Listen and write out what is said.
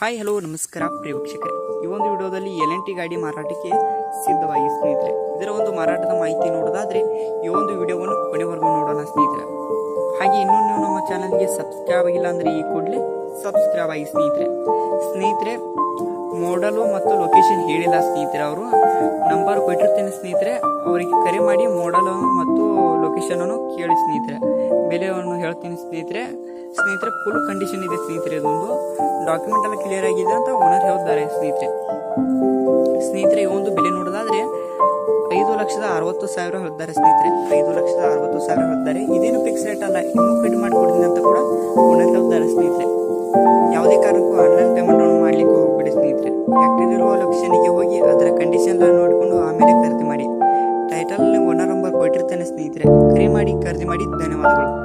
Hi, hello, ನಮಸ್ಕಾರ, ಪ್ರಿಯ ಈ ಒಂದು ವಿಡಿಯೋದಲ್ಲಿ ಎಲ್ ಎನ್ ಟಿ ಗಾಡಿ ಮಾರಾಟಕ್ಕೆ ಸಿದ್ಧವಾಗಿ ಸ್ನೇಹಿತರೆ, ಇದರ ಒಂದು ಮಾರಾಟದ ಮಾಹಿತಿ ನೋಡೋದಾದ್ರೆ ಈ ಒಂದು ವಿಡಿಯೋವನ್ನು ಕೊನೆವರೆಗೂ ನೋಡೋಣ ಸ್ನೇಹಿತರೆ. ಹಾಗೆ ಇನ್ನೂ ನೀವು ನಮ್ಮ ಚಾನಲ್ಗೆ ಸಬ್ಸ್ಕ್ರೈಬ್ ಆಗಿಲ್ಲ ಅಂದರೆ ಈ ಕೂಡಲೇ ಸಬ್ಸ್ಕ್ರೈಬ್ ಆಗಿ ಸ್ನೇಹಿತರೆ. ಸ್ನೇಹಿತರೆ ಮಾಡಲು ಮತ್ತು ಲೊಕೇಶನ್ ಹೇಳಿಲ್ಲ ಸ್ನೇಹಿತರೆ ಅವರು. ನಂಬರ್ ಕೊಟ್ಟಿರ್ತೀನಿ ಸ್ನೇಹಿತರೆ. ಅವರಿಗೆ ಕರೆ ಮಾಡಿ ಮಾಡಲು ಮತ್ತು ಲೊಕೇಶನ್ ಅನ್ನು ಕೇಳಿ ಸ್ನೇಹಿತರೆ. ಬೆಲೆಯನ್ನು ಹೇಳ್ತೀನಿ ಸ್ನೇಹಿತರೆ. ಸ್ನೇಹಿತರೆ ಫುಲ್ ಕಂಡೀಷನ್ ಇದೆ ಸ್ನೇಹಿತರೆ. ಇದೊಂದು ಡಾಕ್ಯುಮೆಂಟ್ ಎಲ್ಲ ಕ್ಲಿಯರ್ ಆಗಿದೆ ಅಂತ ಓನರ್ ಹೇಳಿದ್ದಾರೆ ಸ್ನೇಹಿತರೆ. ಸ್ನೇಹಿತರೆ, ಈ ಒಂದು ಬೆಲೆ ನೋಡೋದಾದ್ರೆ ಐದು ಲಕ್ಷದ ಅರವತ್ತು ಸಾವಿರ ಹೊದ್ದಾರೆ ಸ್ನೇಹಿತರೆ. ಐದು ಲಕ್ಷದ ಅರವತ್ತು ಸಾವಿರ ಹೊದ್ದಾರೆ ಇದೇನು ಫಿಕ್ಸ್ ರೇಟ್ ಅಲ್ಲ, ಇನ್ನೂ ಕಡಿಮೆ ಅಂತ ಕೂಡ ಓನರ್ ಹೇಳ್ತಾರೆ ಸ್ನೇಹಿತರೆ. ಯಾವುದೇ ಕಾರಣಕ್ಕೂ ಆನ್ಲೈನ್ ಪೇಮೆಂಟ್ ಮಾಡ್ಲಿಕ್ಕೆ ಹೋಗ್ಬೇಡಿ ಸ್ನೇಹಿತರೆ. ಫ್ಯಾಕ್ಟರಿ ಇರುವ ಲೊಕೇಶನ್ಗೆ ಹೋಗಿ ಅದರ ಕಂಡೀಷನ್ ಎಲ್ಲ ನೋಡಿಕೊಂಡು ಆಮೇಲೆ ಖರೀದಿ ಮಾಡಿ. ಟೈಟಲ್ ಓನರ್ ನಂಬರ್ ಕೊಟ್ಟಿರ್ತಾನೆ ಸ್ನೇಹಿತರೆ. ಕರೆ ಮಾಡಿ, ಖರೀದಿ ಮಾಡಿ. ಧನ್ಯವಾದಗಳು.